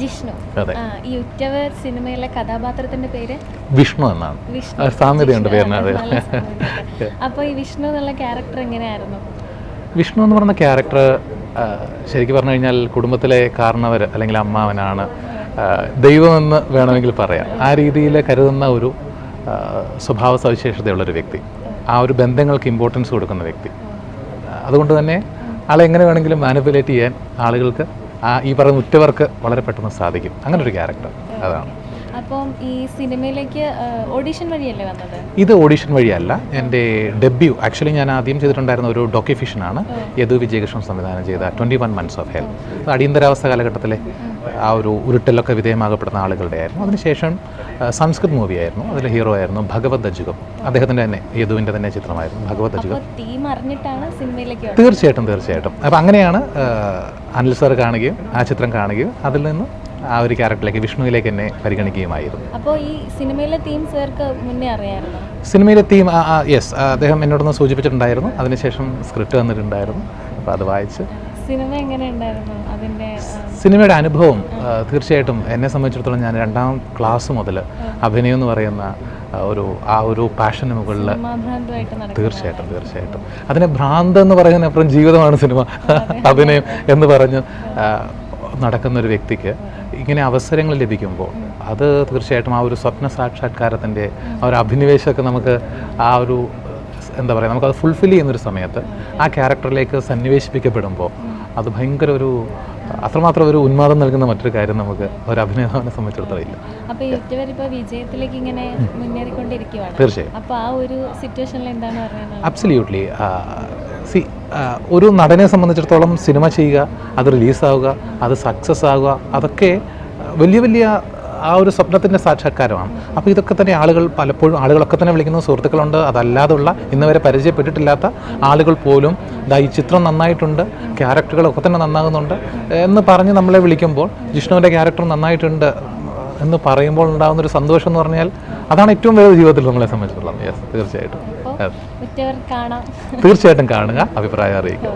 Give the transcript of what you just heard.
ജിഷ്ണു. ഉറ്റവർ സിനിമയിലെ കഥാപാത്രത്തിന്റെ പേര്? വിഷ്ണു എന്നാണ്. സാമ്യതയുണ്ട് പേരിനത് പേരിന് ആ, അതെ. നല്ല സാമ്യതയുണ്ട്. അപ്പൊ ഈ വിഷ്ണു എന്നുള്ള ക്യാരക്ടർ എങ്ങനെയായിരുന്നു? വിഷ്ണു എന്ന് പറയുന്ന ക്യാരക്ടർ ശരിക്കും പറഞ്ഞു കഴിഞ്ഞാൽ കുടുംബത്തിലെ കാരണവർ അല്ലെങ്കിൽ അമ്മാവനാണ്. ദൈവമെന്ന് വേണമെങ്കിൽ പറയാം. ആ രീതിയിൽ കരുതുന്ന ഒരു സ്വഭാവ സവിശേഷതയുള്ളൊരു വ്യക്തി. ആ ഒരു ബന്ധങ്ങൾക്ക് ഇമ്പോർട്ടൻസ് കൊടുക്കുന്ന വ്യക്തി. അതുകൊണ്ട് തന്നെ ആളെ എങ്ങനെ വേണമെങ്കിലും മാനിപ്പുലേറ്റ് ചെയ്യാൻ ആളുകൾക്ക് ആ ഈ പറയുന്ന ഉറ്റവർക്ക് വളരെ പെട്ടെന്ന് സാധിക്കും. അങ്ങനെ ഒരു ക്യാരക്ടർ അതാണ്. അപ്പം ഈ സിനിമയിലേക്ക് ഓഡിഷൻ വഴിയല്ലേ വന്നത്? ഇത് ഓഡിഷൻ വഴിയല്ല. എന്റെ ഡെബ്യൂ ആക്ച്വലി ഞാൻ ആദ്യം ചെയ്തിട്ടുണ്ടായിരുന്ന ഒരു ഡോക്യുഫിഷനാണ് യദു വിജയകൃഷ്ണൻ സംവിധാനം ചെയ്ത twenty one months of health അത് അടിയന്തരാവസ്ഥ കാലഘട്ടത്തിലെ ആ ഒരു ഉരുട്ടലൊക്കെ വിധേയമാകപ്പെടുന്ന ആളുകളുടെ ആയിരുന്നു. അതിനുശേഷം സംസ്കൃത് സംസ്കൃത് മൂവിയായിരുന്നു അതിൽ ഹീറോ ആയിരുന്നു ഭഗവത് അജുഗം അദ്ദേഹത്തിന്റെ തന്നെ യദുവിന്റെ തന്നെ ചിത്രമായിരുന്നു ഭഗവത് അജുഗം തീർച്ചയായിട്ടും തീർച്ചയായിട്ടും. അപ്പം അങ്ങനെയാണ് അനിൽ സാർ കാണുകയും ആ ചിത്രം കാണുകയും അതിൽ നിന്ന് ആ ഒരു ക്യാരക്ടറിലേക്ക് വിഷ്ണുവിലേക്ക് എന്നെ പരിഗണിക്കുകയുമായിരുന്നു. അപ്പോൾ ഈ സിനിമയിലെ തീം സാർക്ക് മുന്നേ അറിയാമായിരുന്നു? സിനിമയിലെ തീം യെസ് അദ്ദേഹം എന്നോടൊന്ന് സൂചിപ്പിച്ചിട്ടുണ്ടായിരുന്നു. അതിനുശേഷം സ്ക്രിപ്റ്റ് തന്നിട്ടുണ്ടായിരുന്നു അപ്പോൾ അത് വായിച്ച്. സിനിമ എങ്ങനെ ഉണ്ടായിരുന്നു? അതിന്റെ സിനിമയുടെ അനുഭവം തീർച്ചയായിട്ടും എന്നെ സംബന്ധിച്ചിടത്തോളം ഞാൻ രണ്ടാം ക്ലാസ് മുതൽ അഭിനയം എന്ന് പറയുന്ന ഒരു ആ ഒരു പാഷന് മുകളിൽ തീർച്ചയായിട്ടും തീർച്ചയായിട്ടും. അതിനെ ഭ്രാന്ത് എന്ന് പറയുന്ന അപ്പുറം ജീവിതമാണ് സിനിമ. അഭിനയം എന്ന് പറഞ്ഞ് നടക്കുന്ന ഒരു വ്യക്തിക്ക് ഇങ്ങനെ അവസരങ്ങൾ ലഭിക്കുമ്പോൾ അത് തീർച്ചയായിട്ടും ആ ഒരു സ്വപ്ന സാക്ഷാത്കാരത്തിന്റെ ആ ഒരു അഭിനിവേശമൊക്കെ നമുക്ക് ആ ഒരു എന്താ പറയുക നമുക്കത് ഫുൾഫിൽ ചെയ്യുന്നൊരു സമയത്ത് ആ ക്യാരക്ടറിലേക്ക് സന്നിവേശിപ്പിക്കപ്പെടുമ്പോൾ അത് ഭയങ്കര ഒരു അത്രമാത്രം ഒരു ഉന്മാദം നൽകുന്ന മറ്റൊരു കാര്യം നമുക്ക് ഒരു അഭിനേതാവിനെ സംബന്ധിച്ചിടത്തോളം അപ്പൊ ഇപ്പൊ വിജയത്തിലേക്ക് ഇങ്ങനെ തീർച്ചയായും. അപ്പൊ ആ ഒരു സിറ്റുവേഷനിൽ എന്താണ് പറയുന്നത് അബ്സല്യൂട്ട്ലി സി ഒരു നടനെ സംബന്ധിച്ചിടത്തോളം സിനിമ ചെയ്യുക അത് റിലീസാവുക അത് സക്സസ് ആവുക അതൊക്കെ വലിയ വലിയ ആ ഒരു സ്വപ്നത്തിന്റെ സാക്ഷാത്കാരമാണ്. അപ്പോൾ ഇതൊക്കെ തന്നെ ആളുകൾ പലപ്പോഴും ആളുകളൊക്കെ തന്നെ വിളിക്കുന്ന സുഹൃത്തുക്കളുണ്ട്. അതല്ലാതുള്ള ഇന്ന് വരെ പരിചയപ്പെട്ടിട്ടില്ലാത്ത ആളുകൾ പോലും ഇതാ ഈ ചിത്രം നന്നായിട്ടുണ്ട് ക്യാരക്ടറുകളൊക്കെ തന്നെ നന്നാകുന്നുണ്ട് എന്ന് പറഞ്ഞ് നമ്മളെ വിളിക്കുമ്പോൾ ജിഷ്ണുവിന്റെ ക്യാരക്ടർ നന്നായിട്ടുണ്ട്. എന്ന് പറയുമ്പോൾ ഉണ്ടാകുന്ന ഒരു സന്തോഷം എന്ന് പറഞ്ഞാൽ അതാണ് ഏറ്റവും വലിയ ജീവിതത്തിൽ നമ്മളെ സംബന്ധിച്ചിട്ടുള്ളത് യെസ് തീർച്ചയായിട്ടും. തീർച്ചയായിട്ടും കാണുക അഭിപ്രായം അറിയിക്കുക.